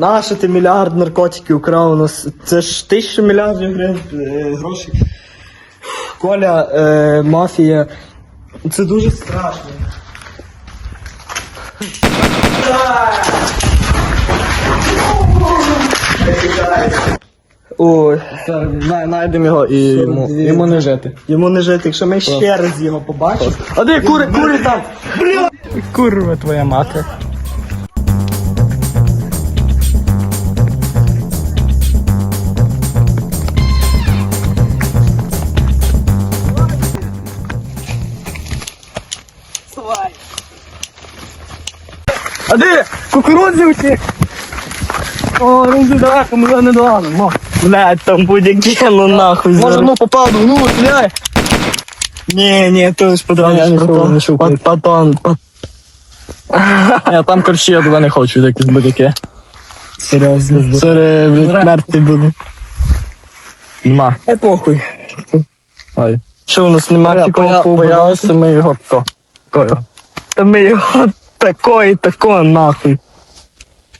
Нащо ти мільярд наркотиків украв у нас? Це ж тисяча мільярдів гривень е, грошей. Коля, е, мафія. Це дуже страшно. Ой, знайдемо його і йому, йому не жити. Йому не жити, якщо ми ще раз його побачимо. А де кури, кури там? Бля! Курва твоя мати. А де? Кукурудзи утік! О, ну ти давай, ми не дали. Блядь, там буде кино нахуй. Може, ну попаду, ну, стріляй. Ні, ні, то ж. Я нічого. Патон, патон. Я там корчі, я туди не хочу, якісь будь-яке. Серйозно. Це, блядь, Мертвий буде. Нема. Е, похуй. Ой. Що у нас нема Я фікова ми його то. Кою. Та ми його тако і тако нахуй.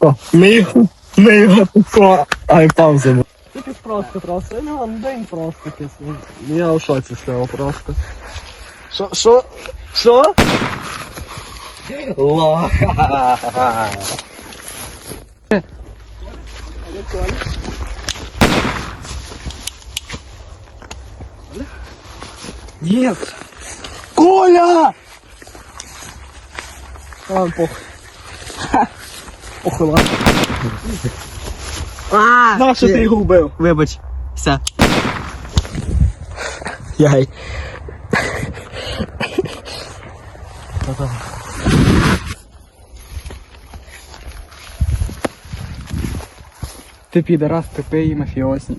О, Ми його, ми його тако. Ай, пауза. була. Якийсь просто, просто. Ну, день просто якийсь. Я в шоці з цього просто. Що, що? Що? Ла. Нет. Коля! А, похуй. Похуй, ладно. А, Нащо ти його вбив? Вибач. Все. Яй. Ти підарас, тупий мафіозник.